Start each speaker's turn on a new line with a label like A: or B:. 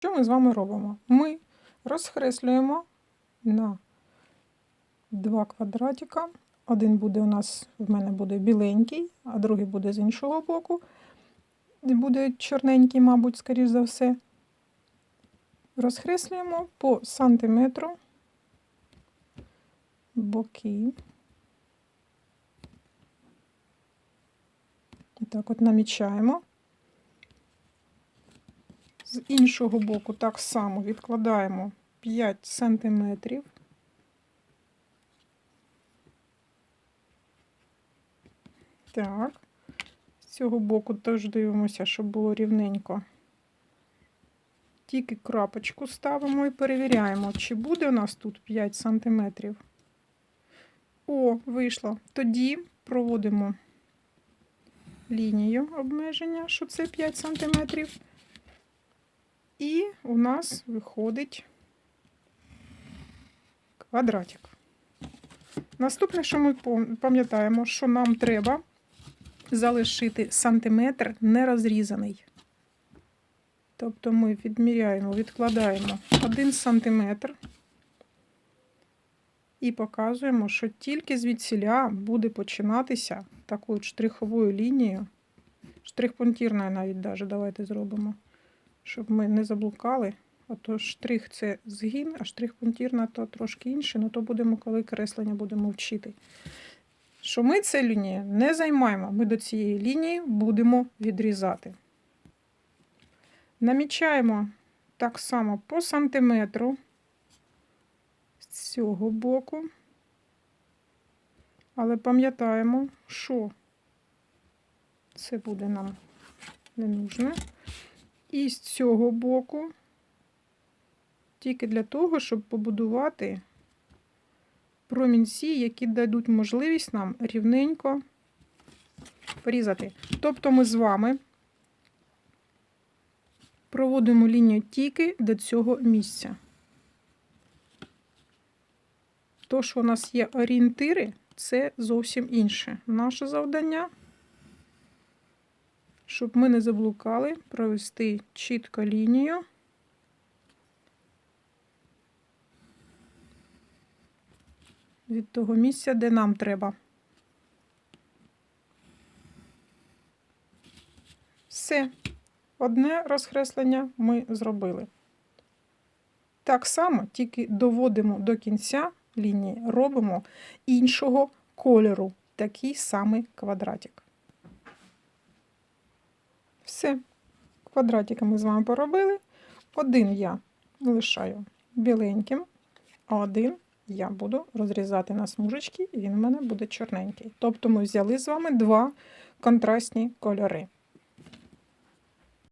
A: Що ми з вами робимо? Ми розхреслюємо на два квадратика. Один буде у нас, в мене буде біленький, а другий буде з іншого боку. Буде чорненький, мабуть, скоріш за все. Розхреслюємо по сантиметру боки. І так от намічаємо. Іншого боку так само відкладаємо 5 сантиметрів. Так. З цього боку теж дивимося, щоб було рівненько. Тільки крапочку ставимо і перевіряємо, чи буде у нас тут 5 сантиметрів. О, вийшло. Тоді проводимо лінію обмеження, що це 5 сантиметрів. І у нас виходить квадратик. Наступне, що ми пам'ятаємо, що нам треба залишити сантиметр нерозрізаний. Тобто ми відміряємо, відкладаємо 1 сантиметр і показуємо, що тільки звідсіля буде починатися такою штриховою лінією, штрих-пунктірною навіть даже, давайте зробимо, щоб ми не заблукали. Ото штрих це згін, а штрих пунктірна то трошки інше, але то будемо, коли креслення будемо вчити. Що ми цю лінію не займаємо, ми до цієї лінії будемо відрізати. Намічаємо так само по сантиметру з цього боку. Але пам'ятаємо, що це буде нам не нужно. І з цього боку, тільки для того, щоб побудувати промінці, які дадуть можливість нам рівненько порізати. Тобто ми з вами проводимо лінію тільки до цього місця. То, що у нас є орієнтири, це зовсім інше. Наше завдання, щоб ми не заблукали, провести чітко лінію. Від того місця, де нам треба. Все. Одне розкреслення ми зробили. Так само, тільки доводимо до кінця лінії, робимо іншого кольору такий самий квадратик. Все. Квадратики ми з вами поробили. Один я лишаю біленьким, а один я буду розрізати на смужечки, і він у мене буде чорненький. Тобто ми взяли з вами два контрастні кольори.